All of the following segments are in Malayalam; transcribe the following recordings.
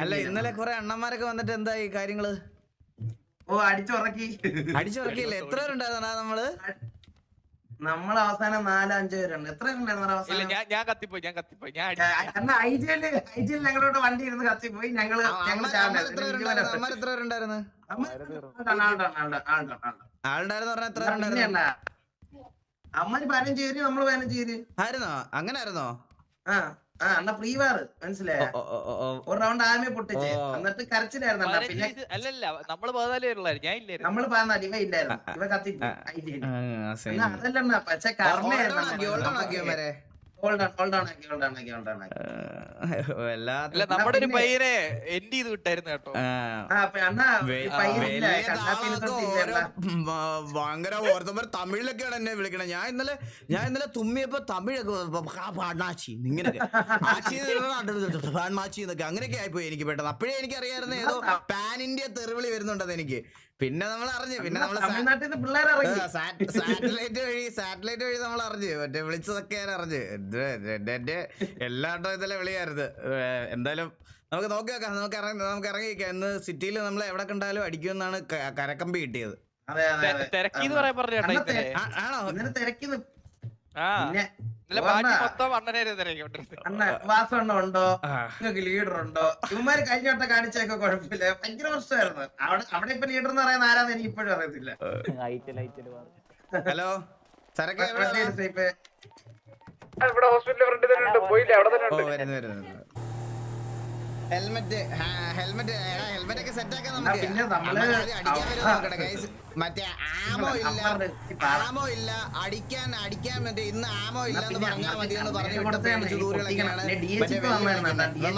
അല്ല ഇന്നലെ കുറെ അണ്ണന്മാരൊക്കെ വന്നിട്ട് എന്താ ഈ കാര്യങ്ങൾ? ഓ അടിച്ചുറക്കി. അടിച്ചുറക്കിയില്ലേ? എത്ര പേരുണ്ടായിരുന്നാ നമ്മൾ? നമ്മൾ അവസാനം നാല് അഞ്ചു പേരുണ്ട്. എത്ര പേരുണ്ടായിരുന്നു ഇല്ല ഞാൻ ഞാൻ കത്തിപ്പോയി ഞാൻ കത്തിപ്പോയി. ഞാൻ അടി- എന്നാ ഐ ജിയിൽ ഐ ജിയിൽ ഞങ്ങളോട് വണ്ടി ഇരുന്ന് കത്തിപ്പോയി. ഞങ്ങൾ എത്ര പേരുണ്ടായിരുന്നു? അമ്മ പതിനഞ്ച് പേര് നമ്മൾ പതിനഞ്ച് പേര്. ആയിരുന്നോ? അങ്ങനെ ആയിരുന്നോ ആ. ആ അണ്ണ പ്രീ വാർ മനസ്സിലായ. ഒരു റൗണ്ട് ആമയെ പൊട്ടിച്ച്. എന്നിട്ട് കരച്ചിലായിരുന്നു അണ്ണാ. പിന്നെ അല്ലല്ല നമ്മൾ പതിനാല് പേരുള്ളായിരുന്നു ഞാൻ ഇല്ലായിരുന്നു. നമ്മൾ പതിനാല് ഇവ ഇല്ലായിരുന്നു. ഇവ കത്തി അതല്ലണ്ണ പക്ഷെ കർമ്മയായിരുന്നു നമ്മുടെ ഒരു പയ്യനെ എൻഡ് ചെയ്ത് വിട്ടായിരുന്നു കേട്ടോ. ഭയങ്കര ഓരോരുത്തർ തമിഴിലൊക്കെയാണ് എന്നെ വിളിക്കണേ. ഞാൻ ഇന്നലെ ഞാൻ ഇന്നലെ തുമ്മിയപ്പോ തമിഴൊക്കെ എന്നൊക്കെ അങ്ങനെയൊക്കെ ആയിപ്പോയി എനിക്ക് പെട്ടെന്ന്. അപ്പോഴേ എനിക്ക് അറിയാമായിരുന്നു ഏതോ പാൻ ഇന്ത്യ തെറിവിളി വരുന്നുണ്ടെന്ന് എനിക്ക്. പിന്നെ നമ്മൾ അറിഞ്ഞു പിന്നെ നമ്മൾ തമിഴ്നാട്ടിൽ നിന്ന് പിള്ളേർ സാറ്റലൈറ്റ് വഴി സാറ്റലൈറ്റ് വഴി നമ്മൾ അറിഞ്ഞു മറ്റേ വിളിച്ചതൊക്കെ ഞാൻ അറിഞ്ഞു. ഇത് എന്റെ എന്റെ എല്ലാട്ടോ ഇതിലെ വിളിയായിരുന്നു. എന്തായാലും നമുക്ക് നോക്കി നോക്കാം നമുക്ക് ഇറങ്ങി നമുക്ക് ഇറങ്ങിയിരിക്കാം ഇന്ന് സിറ്റിയിൽ നമ്മൾ എവിടെ കണ്ടാലും അടിക്കുമെന്നാണ് കരക്കമ്പി കിട്ടിയത്. ആണോ അതെ അതെ. തിരക്കിന്ന് ഉണ്ടോ? നിങ്ങൾക്ക് ലീഡർ ഉണ്ടോ? ഇവന്മാര് കഴിഞ്ഞ വട്ടം കാണിച്ചൊക്കെ കുഴപ്പമില്ല. ഭയങ്കര പ്രശ്നമായിരുന്നു. അവിടെ അവിടെ ഇപ്പൊ ലീഡർ എന്ന് പറയുന്ന ആരാന്ന് എനിക്ക് ഇപ്പോഴും അറിയത്തില്ല. ഹലോ ഇവിടെ ഹോസ്പിറ്റലിൽ ഫ്രണ്ട് തന്നെ ഉണ്ട്. പോയില്ല? അവിടെ തന്നെ ഉണ്ട്. ഹെൽമെറ്റ് ഹെൽമെറ്റ് ഹെൽമെറ്റ് ഒക്കെ സെറ്റ് ആക്കാൻ നമുക്ക് അടിക്കാൻ വരുമോ നോക്കട്ടെ guys. മറ്റേ ആമോ ഇല്ല. ആമോ ഇല്ല. അടിക്കാൻ അടിക്കാൻ മറ്റേ ഇന്ന് ആമോ ഇല്ല എന്ന് പറഞ്ഞാൽ മതി എന്ന് പറഞ്ഞു ഇതിനെ വിട്ട കൊടുത്തതാണ് പേടിച്ച് ഈ ദൂരെയുള്ളൊക്കെയാണ് പൊട്ടിക്കണം. പിന്നെ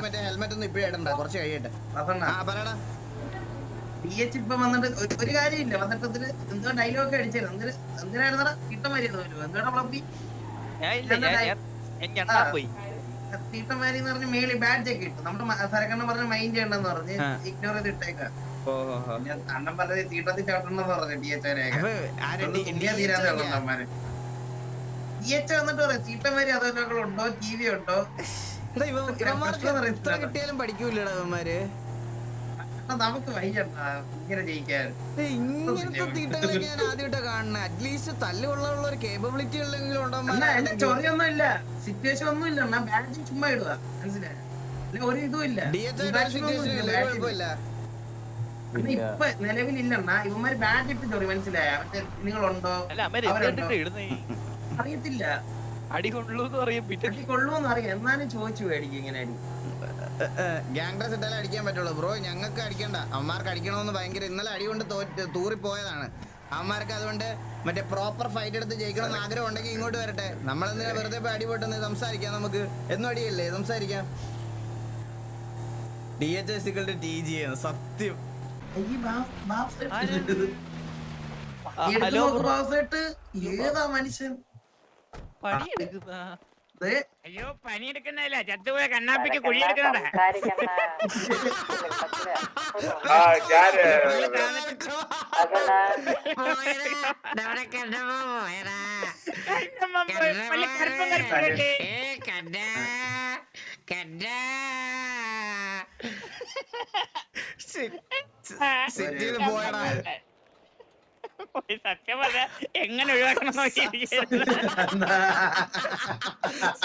മറ്റേ ഹെൽമെറ്റ് ഒന്നും ഇപ്പഴേ ഇടണ്ട. കുറച്ച് കഴിയട്ടെ. ആ പറയടാ. ഡി എച്ച് ഇപ്പൊ വന്നിട്ട് ഒരു- കാര്യമില്ല. വന്നിട്ട് ഇതിൽ എന്തോ ഡയലോഗ് അടിച്ചായിരുന്നു. എന്തിന് എന്തിനായിരുന്നടാ? കിട്ടമാരി എന്തോടാ പ്ലബി ഞാൻ ഞാൻ ഞാൻ ഞാൻ പോയി. തീട്ടമാരി എന്ന് പറഞ്ഞ് മേളി ബാഡ്ജ് ഒക്കെ ഇട്ടു. നമ്മുടെ സരക്കണ്ണൻ പറഞ്ഞ മൈൻഡ് ചെയ്യണ്ടെന്ന് പറഞ്ഞ്. ഇഗ്നോർ ചെയ്ത് ഇട്ടേക്കാം അണ്ണൻ പറഞ്ഞത് തീട്ടത്തിൽ ചവിട്ടണമെന്ന് പറഞ്ഞു ഡി എച്ച് ഇന്ത്യ തീരാതെ അമ്മമാര് ഡി എച്ച് വന്നിട്ട് പറയാം തീട്ടമാരി അതൊക്കെ ഉണ്ടോ? ടി വി ഉണ്ടോ? ഇവന്മാർക്ക്. എത്ര കിട്ടിയാലും പഠിക്കൂലടാ ഇവന്മാര്? അണ്ണാ, നമുക്ക് വയ്യണ്ട ഇങ്ങനെ ജയിക്കാൻ ഏയ്, ഇങ്ങനത്തെ തീട്ടകളൊക്കെ ഞാൻ ആദ്യമായിട്ടാ കാണുന്നത് അറ്റ്ലീസ്റ്റ് തല്ലുള്ള ഒരു കേപ്പബിലിറ്റി ഉള്ളെങ്കിലും ഉണ്ടോ അണ്ണാ എന്റെ ചോദ്യമൊന്നും ഇല്ല സിറ്റുവേഷൻ ഒന്നും ഇല്ല അണ്ണാ ബാഡ്ജ് ചുമ്മാ ഇടുക മനസ്സിലായോ? ഒരു ഇതും ഇല്ല. ഇപ്പൊ നിലവിലില്ലണ്ണ ഇവന്മാര് ബാഡ്ജ് ഇട്ട് ചോറി. മനസ്സിലായ? മറ്റേ നിങ്ങളുണ്ടോ? അറിയത്തില്ല. അടി കൊള്ളൂന്ന് അറിയാം. എന്നാലും ചോദിച്ചു മേടിക്കും ഇങ്ങനെ അടി. ഗ്യാങ് ഡ്രസ് ഇട്ടാലേ അടിക്കാൻ പറ്റുള്ളൂ ബ്രോ ഞങ്ങൾക്ക് അടിക്കണ്ട. അമ്മമാർക്ക് അടിക്കണമെന്ന് ഭയങ്കര ഇന്നലെ അടി കൊണ്ട് തോറ്റ് തൂറിപ്പോയതാണ്. അമ്മമാർക്ക് അതുകൊണ്ട് മറ്റേ പ്രോപ്പർ ഫൈറ്റ് എടുത്ത് ജയിക്കണമെന്ന് ആഗ്രഹം ഉണ്ടെങ്കിൽ ഇങ്ങോട്ട് വരട്ടെ. നമ്മളെന്തിനാ വെറുതെ പോയി അടി പൊട്ടുന്നത്? സംസാരിക്കാം നമുക്ക്. എന്നും അടിയല്ലേ? സംസാരിക്കാം. D H S T G സത്യം. ഈ ബാ- ബാപ്സേട്ട്. ആര്? ആ, എടുത്ത് ഹലോ. ഏതാ മനുഷ്യൻ? പണിയെടുക്കുന്ന ദേ, പനി പണിയെടുക്കുന്നതല്ല ചത്തുപോയ കണ്ണാപ്പിക്ക് ഇല്ലേ? ആ. സിറ്റിയിൽ പോയടാ. പോയി. സത്യം പറഞ്ഞ എങ്ങനെ ഒഴിവാക്കണം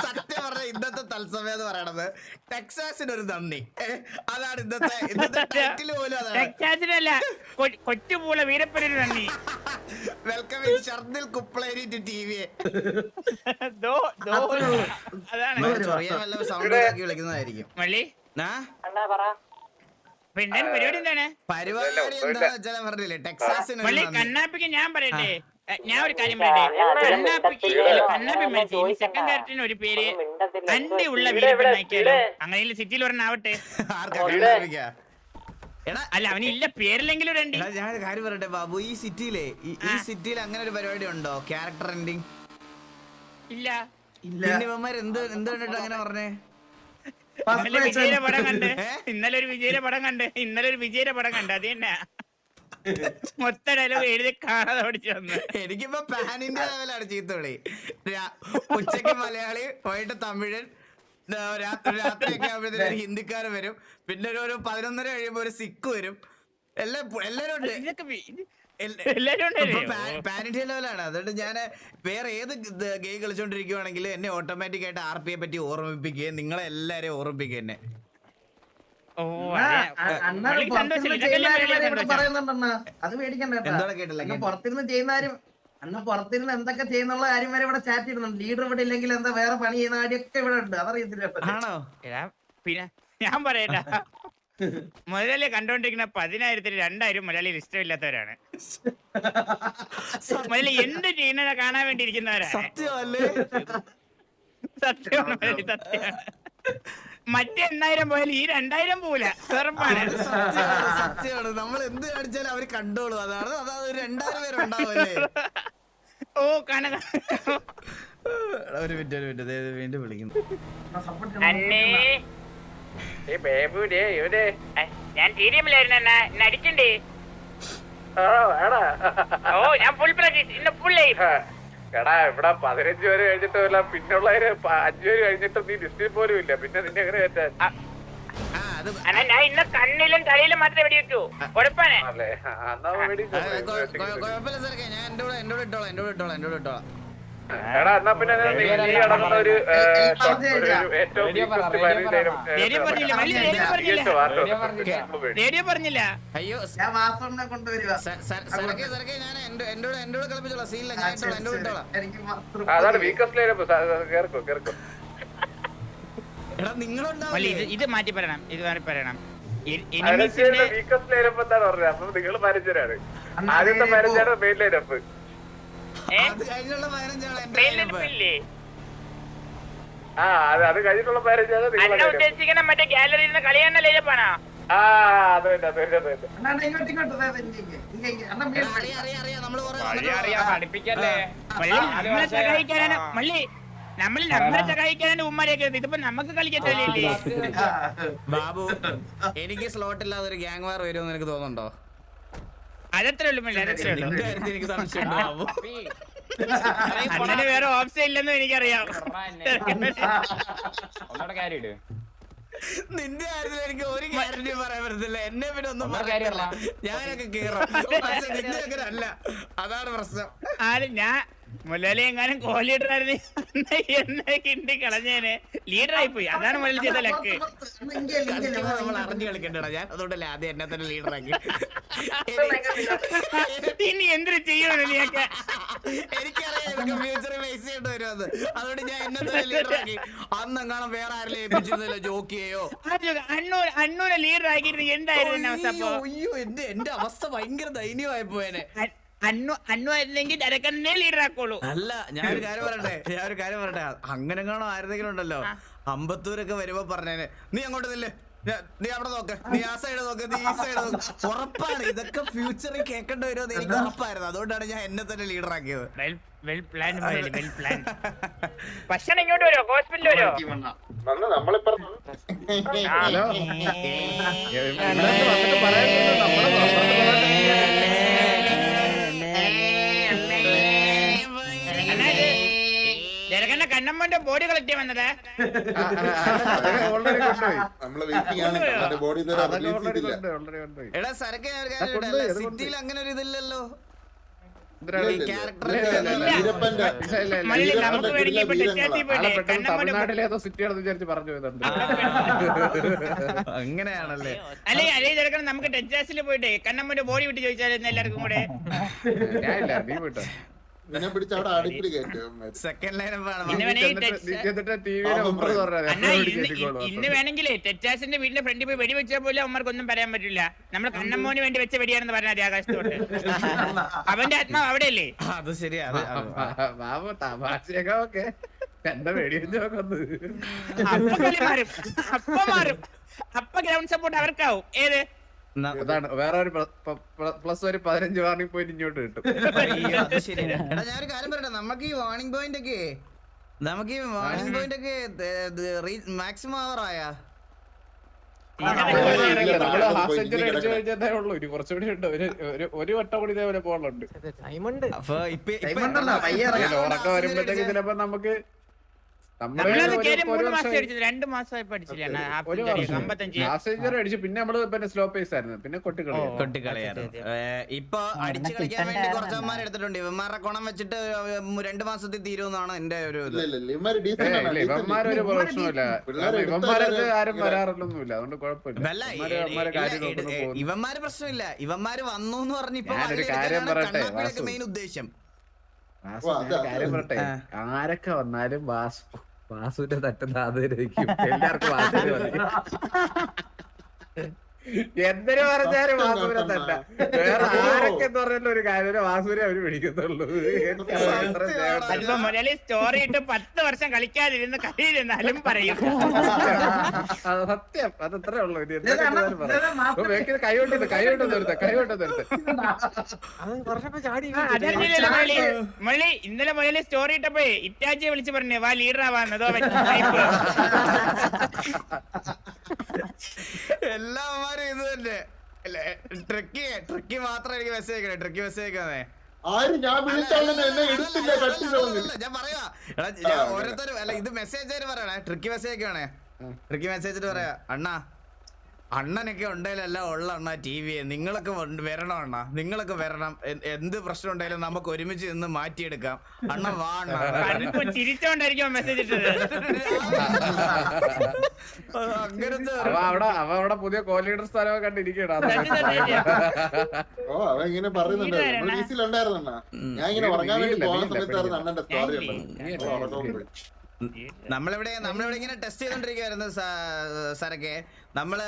സത്യം പറഞ്ഞ ഇന്നത്തെ തത്സമയം എന്ന് പറയണത് ടെക്സാസിന് ഒരു നന്ദി അതാണ് ഇന്നത്തെ ഇന്നത്തെ ടൈറ്റിൽ പോലും അതാണ്. ടെക്സാസിനല്ല കൊച്ചുപൂള വീരപ്പനൊരു നന്ദി. വെൽക്കം ഇൻ ഷർദിൽ കുപ്പളേരി ടു ടി വി ദോ ദോ അതാണ്. ചെറിയ വല്ല സൗണ്ട് ആക്കി വിളിക്കുന്നതായിരിക്കും. മള്ളി? ആ പിന്നെ പരിപാടി എന്താണ്? പരിപാടി എന്താ വെച്ചാൽ പറഞ്ഞില്ലേ ടെക്സാസിന് മള്ളി കണ്ണാപ്പിക്ക് ഞാൻ പറയട്ടെ? ഞാൻ ഒരു കാര്യം പറയട്ടെ? കണ്ണാപ്പിക്ക് കണ്ണാപ്പി മരിച്ചു. ഇനി സെക്കൻഡ് ക്യാരക്ടറിന് ഒരു പേര് അണ്ടി ഉള്ള വീരപ്പൻ നയിക്കാലോ അങ്ങനെ സിറ്റിയിൽ ഒരെണ്ണാവട്ടെ അല്ല അവന് ഇല്ല പേരില്ലെങ്കിലും രണ്ട് ഞാൻ കാര്യം പറയട്ടെ ബാബു ഈ സിറ്റിയിലെ ഈ- സിറ്റിയിൽ അങ്ങനെ ഒരു പരിപാടി ഉണ്ടോ? ക്യാരക്ടർ എൻഡിങ് ഇല്ല. ഇല്ല ഇവന്മാർ എന്ത് എന്ത് കണ്ടിട്ട് അങ്ങനെ പറഞ്ഞേ? ഇന്നലെ വിജയുടെ പടം കണ്ട്. ഇന്നലെ ഒരു വിജയുടെ പടം കണ്ട്. ഇന്നലെ ഒരു വിജയുടെ പടം കണ്ട്. അത് തന്നെ. മൊത്ത ഡയലോഗ് എഴുതി കാണാതെ പഠിച്ചു വന്ന്. എനിക്കിപ്പോ പാൻ ഇന്ത്യ ലെവലാണ് ചീത്തോളി ഉച്ചയ്ക്ക് ഉച്ചയ്ക്ക് മലയാളി പോയിട്ട് തമിഴൻ രാത്രി രാത്രി രാത്രിയൊക്കെ ആകുമ്പോഴത്തേക്കും ഒരു ഹിന്ദിക്കാരൻ വരും. പിന്നെ ഒരു ഒരു പതിനൊന്നര കഴിയുമ്പോ ഒരു സിക്ക് വരും. എല്ലാം എല്ലാരും ഉണ്ട്. ഇന്ത്യ ലെവലാണ്. അതുകൊണ്ട് ഞാൻ വേറെ ഏത് ഗെയിം കളിച്ചോണ്ടിരിക്കുവാണെങ്കിലും എന്നെ ഓട്ടോമാറ്റിക് ആയിട്ട് ആർ പി യെ പറ്റി ഓർമ്മിപ്പിക്കുകയും നിങ്ങളെ എല്ലാരെയും ഓർമ്മിപ്പിക്കുക എന്നെ. ഓ അണ്ണാ, അതെ. പേടിക്കണ്ട അന്ന്. പുറത്തിരുന്ന് ചെയ്യുന്നാരും അന്ന് പുറത്തിരുന്ന് എന്തൊക്കെ ചെയ്യുന്നുള്ള കാര്യം വരെ ഇവിടെ ചാറ്റ് ചെയ്യുന്നുണ്ട് ലീഡർ ഇവിടെ ഇല്ലെങ്കിൽ എന്താ വേറെ പണി ചെയ്യുന്ന കാര്യമൊക്കെ ഇവിടെ ഉണ്ട്. അതറിയത്തില്ല. ആണോ? പിന്നെ ഞാൻ പറയട്ടാ. മുതലാളി കണ്ടോണ്ടിരിക്കുന്ന പതിനായിരത്തിന് രണ്ടായിരം മുതലാളി ഇഷ്ടമില്ലാത്തവരാണ്. മുതലാളി എന്ത് ചെയ്യുന്നത് കാണാൻ വേണ്ടി ഇരിക്കുന്നവരാണ് സത്യമല്ലേ? സത്യമാണ് സത്യമാണ്. മറ്റേ എണ്ണായിരം പോയാൽ ഈ രണ്ടായിരം പോല ഉറപ്പാണ് സത്യമാണ് നമ്മൾ എന്ത് കാണിച്ചാലും അവർ കണ്ടോളൂ. അതാണ് അതാ ഒരു രണ്ടായിരം പേര് ഓ കണ ഒരു മിനിറ്റ് ഒരു മിനിറ്റ്. ദേ, ദേ വീണ്ടും വിളിക്കുന്നു. ഞാൻ ടി ഡി എമ്മിലായിരുന്നു അണ്ണാ ഇന്ന് അടിക്കണ്ടേ ഓ ഞാൻ ഫുൾ പ്രാക്ടീസ് ഇന്ന് ഫുൾ ലൈഫ് എടാ ഇവിടെ പതിനഞ്ച് പേര് കഴിഞ്ഞിട്ടുമില്ല പിന്നുള്ളവര് പ- അഞ്ച് പേര് കഴിഞ്ഞിട്ട് നീ ലിസ്റ്റിൽ പോലും ഇല്ല പിന്നെ നിന്നെ എങ്ങനെ അത് അണ്ണാ ഞാൻ ഇന്ന് കണ്ണിലും തലയിലും മാത്രമേ വെടിവെക്കൂ. ഉറപ്പാണ്. അല്ലേ? ആ, എന്നാ കൊ- കുഴപ്പമില്ല സാറേ ഞാൻ എന്റെ കൂടെ എന്റെ കൂടെ ഇട്ടോളാം എന്റെ കൂടെ ഇട്ടോളാം എന്റെ കൂടെ ഇട്ടോളാം. എടാ എന്നാ പിന്നെ നീ അടങ്ങുന്ന ഒരു ഏറ്റവും റേഡിയോ പറഞ്ഞില്ല, അയ്യോ ഞാൻ കളിപ്പിച്ചോളാം. സീനില്ല ഇട്ടോളാം. അതാണ് വീക്കസ്റ്റ് ലൈനപ്പ് കേർക്കോ കേർക്കോ എടാ നിങ്ങളുണ്ടാവില്ലേ? ഇത് മാറ്റി പറയണം ഇത് മാറ്റി പറയണം. വീക്കസ്റ്റ് ലൈനപ്പ് എന്താണ് പറഞ്ഞത്? അപ്പൊ നിങ്ങൾ മാനേജരാണ്. ആദ്യത്തെ മാനേജറാണ് മെയിൻ ലൈനപ്പ് അത് കഴിഞ്ഞുള്ള പതിനഞ്ചാണ് എന്റെ ട്രെയിനിൽ ആ അത് അത് കഴിഞ്ഞിട്ടുള്ള മാനേജാണ് അന്ന നിങ്ങളെ ഉദ്ദേശിക്കുന്ന മറ്റേ ഗാലറിയിൽ നിന്ന് കളിയാണ ലൈനപ്പാണോ ആ അത് തന്നെ അത് തന്നെ അത് തന്നെ. അണ്ണാ, അണ്ണാ, ഇങ്ങോട്ട് ഇങ്ങോട്ട് ദേ, ദേ, ഇങ്ങ് ഇങ്ങ്. ഇങ്ങ്. ഇങ്ങ്. അണ്ണാ, എടാ, മേളിൽ അറിയാം അറിയാം അറിയാം. നമ്മൾ കുറെ അറിയാം, വന്നിട്ടുള്ള- അറിയാം, പഠിപ്പിക്കല്ലേ? മള്ളി നാല് നമ്മളെ വർഷം- സഹായിക്കാനാണ് ആ. മള്ളി നമ്മൾ നമ്മളെ സഹായിക്കാനാണ് ഉമ്മാരെയൊക്കെ ഇതിപ്പോ നമുക്ക് കളിക്കത്തില്ലേ ബാബു എനിക്ക് സ്ലോട്ട് ഇല്ലാതെ ഒരു ഗ്യാങ് വാർ വരുമെന്ന് എനിക്ക് തോന്നുന്നുണ്ടോ? അതത്രേ ഉള്ളൂ മള്ളി അതത്രേ ഉള്ളൂ നിന്റെ കാര്യത്തിൽ എനിക്ക് പപ്പി, വേറെ ഓപ്ഷൻ ഇല്ലെന്ന് എനിക്കറിയാം. ഒന്നൂടെ കാര്യം ഇട്. നിന്റെ കാര്യത്തിൽ എനിക്ക് ഒരു ഗ്യാരണ്ടി പറയാൻ പറ്റത്തില്ല. എന്നെ പിന്നെ ഒന്നും പറയാൻ പറ്റില്ല. ഞാനൊക്കെ കേറാം. പക്ഷെ നിന്റെ അങ്ങനെ അല്ല. അതാണ് പ്രശ്നം. ആര്? ഞാൻ മുരളി എങ്ങാനും കോ ലീഡർ ആയിരുന്നു എന്നെ കിണ്ടി കളഞ്ഞേനെ. ലീഡറായി ആയി പോയി അതാണ് മുരളി ചെയ്ത ലക്ക്. നമ്മൾ അറിഞ്ഞു കളിക്കണ്ടടാ. ഞാൻ അതുകൊണ്ടല്ലേ ആദ്യം എന്നെ തന്നെ ലീഡറാക്കി ഇനി എന്തിനു ചെയ്യുമെന്ന് നീയൊക്കെ എനിക്കറിയാം ഇതൊക്കെ ഫ്യൂച്ചറിൽ ഫേസ് ചെയ്യേണ്ടി വരുമെന്ന് അതുകൊണ്ട് ഞാൻ എന്നെ തന്നെ ലീഡറാക്കി അന്നെങ്ങാനും വേറെ ആരെങ്കിലും ഏൽപ്പിച്ചിരുന്നില്ല ജോക്കിയെയോ അണ്ണൂർ അണ്ണൂരെ ലീഡർ ആക്കിയിരുന്നു എന്തായിരുന്നു എന്റെ അവസ്ഥ അയ്യോ എന്റെ എന്റെ അവസ്ഥ ഭയങ്കര ദയനീയമായി പോയേനെ. അ- അന്നു അല്ലെങ്കിൽ ആയിരുന്നെങ്കിൽ തിരക്കണ്ണേ ലീഡർ ആക്കോളൂ അല്ല ഞാൻ ഒരു കാര്യം പറയട്ടെ? ഞാൻ ഒരു കാര്യം പറയട്ടെ? അങ്ങനെ കാണോ ആരെങ്കിലും ഉണ്ടല്ലോ? അമ്പത്തൂരൊക്കെ വരുമ്പോ പറഞ്ഞേനെ നീ അങ്ങോട്ട് നില്ലേ. നീ അവിടെ നോക്ക്. നീ ആ സൈഡ് നോക്ക്. നീ ഈ സൈഡ് നോക്ക്. ഉറപ്പാണ്. ഇതൊക്കെ ഫ്യൂച്ചറിൽ കേൾക്കേണ്ടി വരുമെന്ന് എനിക്ക് ഉറപ്പായിരുന്നു. അതുകൊണ്ടാണ് ഞാൻ എന്നെ തന്നെ ലീഡർ ആക്കിയത്. Well well plan well plan ഭക്ഷണം ഇങ്ങോട്ട് വരുമോ? ഹോസ്പിറ്റലിൽ വരുമോ? അണ്ണാ. മള്ളി കണ്ണമ്മന്റെ ബോഡി കളക്ട് പെട്ടെന്ന് കണ്ണമ്മന്റെ തമിഴ്നാട്ടിലെ ഏതോ സിറ്റിയാണെന്ന് വിചാരിച്ച് പറഞ്ഞു പോയതുണ്ട്. അങ്ങനെയാണല്ലേ. അല്ലെ അല്ലേ ചെറുക്കണം നമുക്ക് ടെക്സാസിൽ പോയിട്ടേ കണ്ണമ്മന്റെ ബോഡി വിട്ട് ചോദിച്ചാലും എല്ലാവർക്കും കൂടെ? ഞാൻ ഇല്ല നീ വിട്ടോ ഇതിനെ പിടിച്ച് അവിടെ അടുപ്പിൽ കയറ്റും. സെക്കൻഡ് ലൈൻ ഇന്ന് വേണമെങ്കിലേ ടെച്ചാസിന്റെ വീടിന്റെ ഫ്രണ്ടിൽ പോയി വെടി വെച്ചാൽ പോലും അമ്മർക്കൊന്നും പറയാൻ പറ്റില്ല. നമ്മൾ കണ്ണമ്മോന് വേണ്ടി വെച്ച വെടിയാണെന്ന് പറഞ്ഞാൽ ആകാശത്തോട് ആകാശത്തോട്ട് അവന്റെ ആത്മാവ് അവിടെയല്ലേ? അത് ശരിയാ അത് അത് ബാബു തമാശയൊക്കെ ഓക്കെ എന്റെ വെടി വെച്ച് നോക്കുന്നു അപ്പൊ കളി മാറും. അപ്പൊ മാറും. അപ്പൊ ഗ്രൗണ്ട് സപ്പോർട്ട് അവർക്കാവും. ഏത്? അതാണ്. വേറെ ഒരു പ്ലസ് ഒരു പതിനഞ്ച് വാർണിംഗ് പോയിന്റ് ഇങ്ങോട്ട് കിട്ടും. എടാ ഞാൻ കാര്യം പറയട്ടെ. നമുക്ക് ഈ വാർണിംഗ് പോയിന്റ് ഒക്കെ നമുക്ക് ഈ വാർണിംഗ് പോയിന്റ് ഒക്കെ മാക്സിമം അവർ ഉണ്ട്. ഒരു വട്ടം കൂടി ഇതേപോലെ പോകണുണ്ട് അപ്പൊ ഇപ്പൊ. ഉറക്കം വരുമ്പോഴത്തേക്ക് ചിലപ്പോ നമുക്ക് രണ്ട് മാസമായി പഠിച്ചില്ല. പിന്നെ നമ്മൾ പിന്നെ സ്ലോ പേസ് ആയിരുന്നു. പിന്നെ. കൊട്ടിക്കളിയായിരുന്നു. ഇപ്പൊ അടിച്ചു കളിക്കാൻ വേണ്ടി കുറച്ചന്മാർ എടുത്തിട്ടുണ്ട്. ഇവന്മാരുടെ കുണം വെച്ചിട്ട് രണ്ട് മാസത്തിൽ തീരുമെന്നാണ് എന്റെ ഒരു ഇവന്മാരൊരു പ്രശ്നമില്ല ആരും വരാറില്ലൊന്നുമില്ല അതുകൊണ്ട് കുഴപ്പമില്ല. ഇവന്മാര് പ്രശ്നമില്ല. ഇവന്മാര് വന്നു എന്ന് പറഞ്ഞ് ഇപ്പൊ. മെയിൻ ഉദ്ദേശം. കാര്യം പറട്ടെ ആരൊക്കെ വന്നാലും വാസു വാസുവിന്റെ തട്ടുന്ന ആദരിക്കും എല്ലാവർക്കും മതി എന്തിനു പറഞ്ഞാലും വാസുവിനെ തന്നെ വേറെ ആരൊക്കെ എന്ന് പറഞ്ഞാലും ഒരു കാര്യം വാസുവിനെ അവർ അത് അതിപ്പോ മുരളി സ്റ്റോറി ഇട്ട് പത്ത് വർഷം കളിക്കാതിരുന്ന് കളിയിരുന്നാലും പറയും. അത് സത്യം. അത് അത്രേ ഉള്ളൂ. ഇനി എന്തൊക്കെ കൈവിട്ടത് കൈവിട്ടത് നിർത്ത കൈവിട്ടത് നിർത്ത മൊഴി മുരളി. ഇന്നലെ മുരളി സ്റ്റോറി ഇട്ടപ്പോ ഇറ്റാച്ചിയെ വിളിച്ച് പറഞ്ഞേ വാ ലീഡർ ആവാന്നതോ എല്ലാവന്മാരും ഇത് തന്നെ. ട്രിക്കി ട്രിക്കി മാത്രം എനിക്ക് മെസ്സേജ് അയക്കണേ ട്രിക്കി മെസ്സേജ് അയക്കാന്നേ ആരും ഞാൻ വിളിച്ചാലും എന്നെ എടുത്തില്ല ഞാൻ പറയാ. എടാ, ഞാൻ ഓരോരുത്തരും അല്ല ഇത് മെസ്സേജ് ആയിട്ട് പറയണേ ട്രിക്കി മെസ്സേജ് അയക്കണേ ട്രിക്കി മെസ്സേജ് പറയാ. അണ്ണാ അണ്ണനൊക്കെ ഉണ്ടെങ്കിലല്ല ഉള്ള അണ്ണ ടി വി നിങ്ങളൊക്കെ വരണം അണ്ണ നിങ്ങളൊക്കെ വരണം എന്ത് പ്രശ്നം ഉണ്ടെങ്കിലും നമുക്ക് ഒരുമിച്ച് നിന്ന് മാറ്റിയെടുക്കാം അണ്ണ വാ അണ്ണാ ചിരിച്ചോണ്ടായിരിക്കും മെസ്സേജ് ഇട്ടത് അങ്ങനത്തെ അവ അവിടെ പുതിയ കോ ലീഡർ തന്നെ, തന്നെ. ഓ അവൻ ഇങ്ങനെ പറയുന്നുണ്ട് 네, അണ്ണാ ഞാൻ ഇങ്ങനെ ഉറങ്ങാൻ വേണ്ടി പോകുന്ന സമയത്തായിരുന്നു അണ്ണന്റെ സ്റ്റോറി ഉള്ളത്. നമ്മളിവിടെ നമ്മളിവിടെ ഇങ്ങനെ ടെസ്റ്റ് ചെയ്തോണ്ടിരിക്കുവായിരുന്നു സരക്കെ നമ്മൾ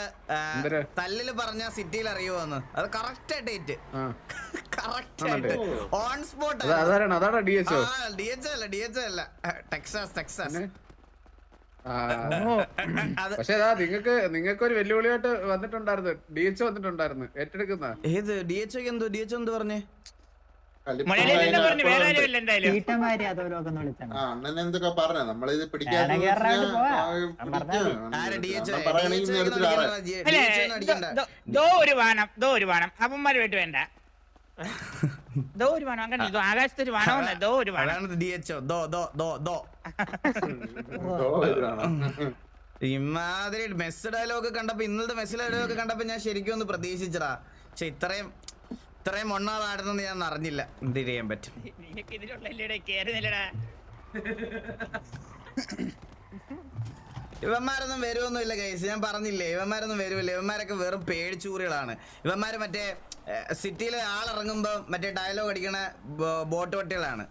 തല്ലിൽ പറഞ്ഞ സിറ്റിയിൽ അറിയുമോന്ന് അത് കറക്റ്റ് ഡേറ്റ് ആ. കറക്റ്റ് ആയിട്ട്. ഓൺ സ്പോട്ട് ഡി എച്ച് അല്ല ഡി എച്ച് അല്ല. Texas Texas. പക്ഷെ അതാ നിങ്ങക്ക് നിങ്ങൾക്ക് ഒരു വെല്ലുവിളിയായിട്ട് വന്നിട്ടുണ്ടായിരുന്നു. ഡി എച്ച് വന്നിട്ടുണ്ടായിരുന്നു. ഏറ്റെടുക്കുന്ന. ഏത്? ഡി എച്ച് എന്തോ ഡി എച്ച് എന്ത് പറഞ്ഞേ? അണ്ണൻ എന്തൊക്കെ പറഞ്ഞ? നമ്മളിത് പിടിക്കാൻ ഒരു വാനം ദോ ഒരു വാനം അപ്പന്മാര് വീട്ട് വേണ്ട. ദോ ഒരു വാനം അങ്ങനെ ആകാശത്ത് ഒരു വാനം ദോ ഒരു വാനം അതാണ് ഡി എച്ച് ദോ ദോ ദോ ദോ. ഓ, ഇമാതിരി മെസ് ഡയലോഗ് കണ്ടപ്പോ ഇന്നത്തെ മെസ് ഡയലോഗ് കണ്ടപ്പോ ഞാൻ ശരിക്കും ഒന്ന് പ്രതീക്ഷിച്ചടാ പക്ഷെ ഇത്രയും ഇത്രയും മൊണ്ണാതാടുന്നെന്ന് ഞാൻ അറിഞ്ഞില്ല. എന്ത് ചെയ്യാൻ പറ്റും? ഇവന്മാരൊന്നും വരുമൊന്നും ഇല്ല ഗൈസ് ഞാൻ പറഞ്ഞില്ലേ ഇവന്മാരൊന്നും വരുമില്ല ഇവന്മാരൊക്കെ വെറും പേടിച്ചൂറികളാണ്. ഇവന്മാര് മറ്റേ സിറ്റിയിലെ ആളിറങ്ങുമ്പോ മറ്റേ ഡയലോഗ് അടിക്കണ ബോട്ട് പട്ടികളാണ്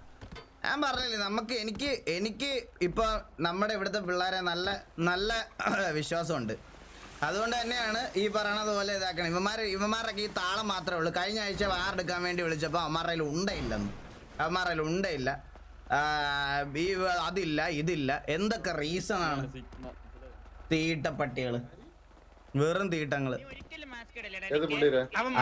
ഞാൻ പറഞ്ഞില്ലേ നമുക്ക് എനിക്ക് എനിക്ക് ഇപ്പൊ നമ്മുടെ ഇവിടുത്തെ പിള്ളേരെ നല്ല നല്ല വിശ്വാസമുണ്ട്. അതുകൊണ്ട് തന്നെയാണ് ഈ പറയണത് പോലെ ഇതാക്കണം. ഇവന്മാർ ഇവന്മാരൊക്കെ ഈ താളം മാത്രമേ ഉള്ളൂ. കഴിഞ്ഞ ആഴ്ച വാറെടുക്കാൻ വേണ്ടി വിളിച്ചപ്പോൾ അവന്മാരുടെ കയ്യിൽ ഉണ്ടയില്ലെന്ന്. അവന്മാരുടെ കയ്യിൽ ഉണ്ടയില്ല. ഈ അതില്ല ഇതില്ല. എന്തൊക്കെ റീസൺ ആണ്? തീട്ടപ്പട്ടികൾ. വെറും തീട്ടങ്ങൾ. അവൻ